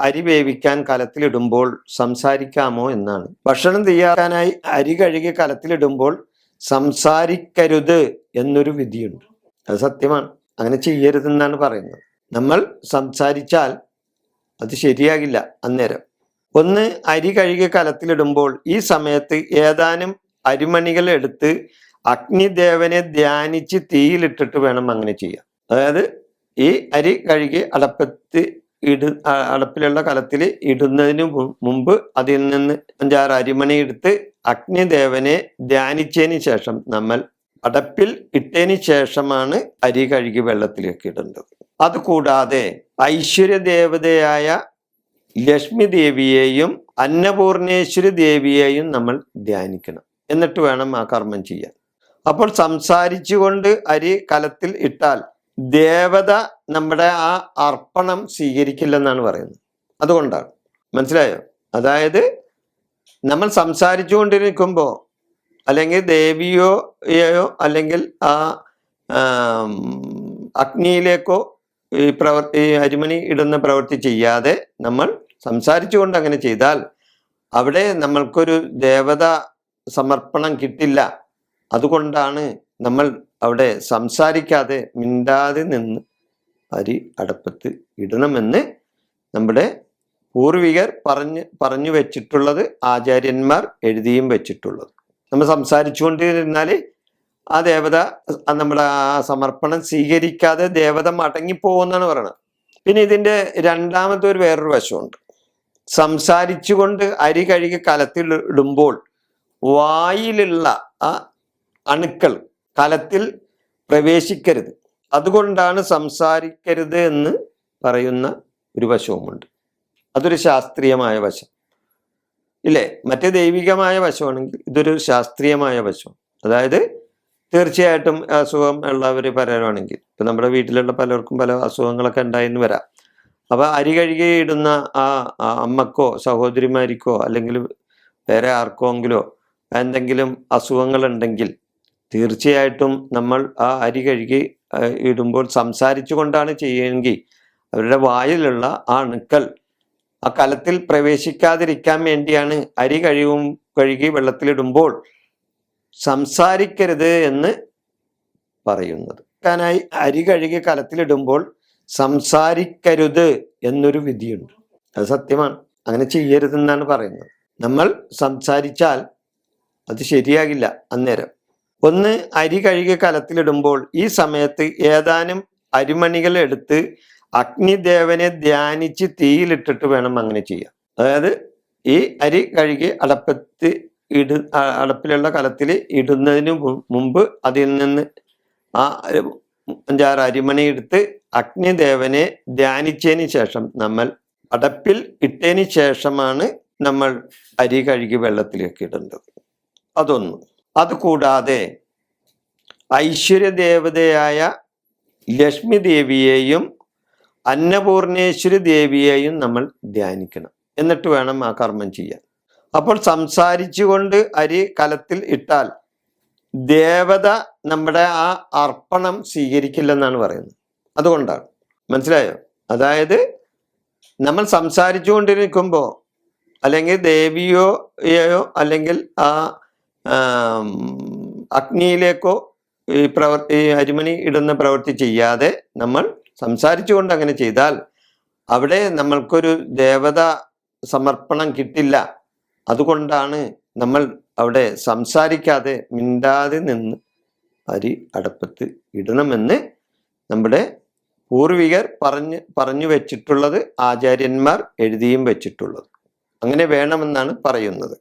അരി വേവിക്കാൻ കലത്തിലിടുമ്പോൾ സംസാരിക്കാമോ എന്നാണ്. ഭക്ഷണം തയ്യാറാക്കാനായി അരി കഴുകി കലത്തിലിടുമ്പോൾ സംസാരിക്കരുത് എന്നൊരു വിധിയുണ്ട്. അത് സത്യമാണ്. അങ്ങനെ ചെയ്യരുതെന്നാണ് പറയുന്നത്. നമ്മൾ സംസാരിച്ചാൽ അത് ശരിയാകില്ല അന്നേരം. ഒന്ന് അരി കഴുകി കലത്തിലിടുമ്പോൾ ഈ സമയത്ത് ഏതാനും അരിമണികൾ എടുത്ത് അഗ്നിദേവനെ ധ്യാനിച്ച് തീയിലിട്ടിട്ട് വേണം അങ്ങനെ ചെയ്യാം അതായത് ഈ അരി കഴുകി അടപ്പത്ത് ഇട അടുപ്പിലുള്ള കലത്തിൽ ഇടുന്നതിന് മുമ്പ് അതിൽ നിന്ന് അഞ്ചാറ് അരിമണി എടുത്ത് അഗ്നിദേവനെ ധ്യാനിച്ചതിന് ശേഷം നമ്മൾ അടപ്പിൽ ഇട്ടതിന് ശേഷമാണ് അരി കഴുകി വെള്ളത്തിലേക്ക് ഇടേണ്ടത്. അതുകൂടാതെ ഐശ്വര്യദേവതയായ ലക്ഷ്മി ദേവിയെയും അന്നപൂർണേശ്വരി ദേവിയെയും നമ്മൾ ധ്യാനിക്കണം. എന്നിട്ട് വേണം ആ കർമ്മം ചെയ്യാൻ. അപ്പോൾ സംസാരിച്ചുകൊണ്ട് അരി കലത്തിൽ ഇട്ടാൽ ദേവത നമ്മുടെ ആ അർപ്പണം സ്വീകരിക്കില്ലെന്നാണ് പറയുന്നത്. അതുകൊണ്ടാണ്. മനസ്സിലായോ? അതായത് നമ്മൾ സംസാരിച്ചു കൊണ്ടിരിക്കുമ്പോൾ അല്ലെങ്കിൽ ദേവിയോയോ അല്ലെങ്കിൽ ആ അഗ്നിയിലേക്കോ ഈ പ്രവർത്തി അരിമണി ഇടുന്ന പ്രവൃത്തി ചെയ്യാതെ നമ്മൾ സംസാരിച്ചുകൊണ്ട് അങ്ങനെ ചെയ്താൽ അവിടെ നമ്മൾക്കൊരു ദേവത സമർപ്പണം കിട്ടില്ല. അതുകൊണ്ടാണ് നമ്മൾ അവിടെ സംസാരിക്കാതെ മിണ്ടാതെ നിന്ന് അരി അടപ്പത്ത് ഇടണമെന്ന് നമ്മുടെ പൂർവികർ പറഞ്ഞ് പറഞ്ഞു വെച്ചിട്ടുള്ളത് ആചാര്യന്മാർ എഴുതിയും വെച്ചിട്ടുള്ളത്. നമ്മൾ സംസാരിച്ചുകൊണ്ടിരുന്നാൽ ആ ദേവത നമ്മുടെ ആ സമർപ്പണം സ്വീകരിക്കാതെ ദേവത മടങ്ങിപ്പോകുന്നാണ് പറയണത്. പിന്നെ ഇതിന്റെ രണ്ടാമത്തെ ഒരു വേറൊരു വശമുണ്ട്. സംസാരിച്ചുകൊണ്ട് അരി കഴുകി കലത്തിൽ ഇടുമ്പോൾ വായിലുള്ള ആ അണുക്കൾ കലത്തിൽ പ്രവേശിക്കരുത്. അതുകൊണ്ടാണ് സംസാരിക്കരുത് എന്ന് പറയുന്ന ഒരു വശവുമുണ്ട്. അതൊരു ശാസ്ത്രീയമായ വശം. ഇല്ലേ? മറ്റേ ദൈവികമായ വശമാണെങ്കിൽ ഇതൊരു ശാസ്ത്രീയമായ വശം. അതായത് തീർച്ചയായിട്ടും അസുഖം ഉള്ളവർ പലരാണെങ്കിൽ ഇപ്പം നമ്മുടെ വീട്ടിലുള്ള പലർക്കും പല അസുഖങ്ങളൊക്കെ ഉണ്ടായെന്ന് വരാം. അപ്പോൾ അരി കഴുകിയിടുന്ന ആ അമ്മക്കോ സഹോദരിമാരിക്കോ അല്ലെങ്കിൽ വേറെ ആർക്കെങ്കിലോ എന്തെങ്കിലും അസുഖങ്ങളുണ്ടെങ്കിൽ തീർച്ചയായിട്ടും നമ്മൾ ആ അരി കഴുകി ഇടുമ്പോൾ സംസാരിച്ചു കൊണ്ടാണ് ചെയ്യുമെങ്കിൽ അവരുടെ വായിലുള്ള ആ അണുക്കൾ ആ കലത്തിൽ പ്രവേശിക്കാതിരിക്കാൻ വേണ്ടിയാണ് അരി കഴിവും കഴുകി വെള്ളത്തിലിടുമ്പോൾ സംസാരിക്കരുത് എന്ന് പറയുന്നത്. ായി അരി കഴുകി കലത്തിലിടുമ്പോൾ സംസാരിക്കരുത് എന്നൊരു വിധിയുണ്ട്. അത് സത്യമാണ്. അങ്ങനെ ചെയ്യരുതെന്നാണ് പറയുന്നത്. നമ്മൾ സംസാരിച്ചാൽ അത് ശരിയാകില്ല അന്നേരം. ഒന്ന് അരി കഴുകി കലത്തിലിടുമ്പോൾ ഈ സമയത്ത് ഏതാനും അരിമണികൾ എടുത്ത് അഗ്നിദേവനെ ധ്യാനിച്ച് തീയിലിട്ടിട്ട് വേണം അങ്ങനെ ചെയ്യാൻ. അതായത് ഈ അരി കഴുകി അടപ്പത്ത് ഇട അടപ്പിലുള്ള കലത്തിൽ ഇടുന്നതിന് മുമ്പ് അതിൽ നിന്ന് ആ അഞ്ചാറ് അരിമണി എടുത്ത് അഗ്നിദേവനെ ധ്യാനിച്ചതിന് ശേഷം നമ്മൾ അടപ്പിൽ ഇട്ടതിന് ശേഷമാണ് നമ്മൾ അരി കഴുകി വെള്ളത്തിലേക്ക് ഇടേണ്ടത്. അതൊന്ന്. അതുകൂടാതെ ഐശ്വര്യദേവതയായ ലക്ഷ്മി ദേവിയെയും അന്നപൂർണേശ്വരി ദേവിയെയും നമ്മൾ ധ്യാനിക്കണം. എന്നിട്ട് വേണം ആ കർമ്മം ചെയ്യാൻ. അപ്പോൾ സംസാരിച്ചുകൊണ്ട് അരി കലത്തിൽ ഇട്ടാൽ ദേവത നമ്മുടെ ആ അർപ്പണം സ്വീകരിക്കില്ലെന്നാണ് പറയുന്നത്. അതുകൊണ്ടാണ്. മനസ്സിലായോ? അതായത് നമ്മൾ സംസാരിച്ചു കൊണ്ടിരിക്കുമ്പോൾ അല്ലെങ്കിൽ ദേവിയോയോ അല്ലെങ്കിൽ ആം, അഗ്നിയിലേക്കോ ഈ പ്രവർത്തി ഈ അരിമണി ഇടുന്ന പ്രവൃത്തി ചെയ്യാതെ നമ്മൾ സംസാരിച്ചുകൊണ്ട് അങ്ങനെ ചെയ്താൽ അവിടെ നമ്മൾക്കൊരു ദേവത സമർപ്പണം കിട്ടില്ല. അതുകൊണ്ടാണ് നമ്മൾ അവിടെ സംസാരിക്കാതെ മിണ്ടാതെ നിന്ന് അരി അടപ്പത്ത് ഇടണമെന്ന് നമ്മുടെ പൂർവികർ പറഞ്ഞ് പറഞ്ഞു വെച്ചിട്ടുള്ളത് ആചാര്യന്മാർ എഴുതിയും വെച്ചിട്ടുള്ളത്. അങ്ങനെ വേണമെന്നാണ് പറയുന്നത്.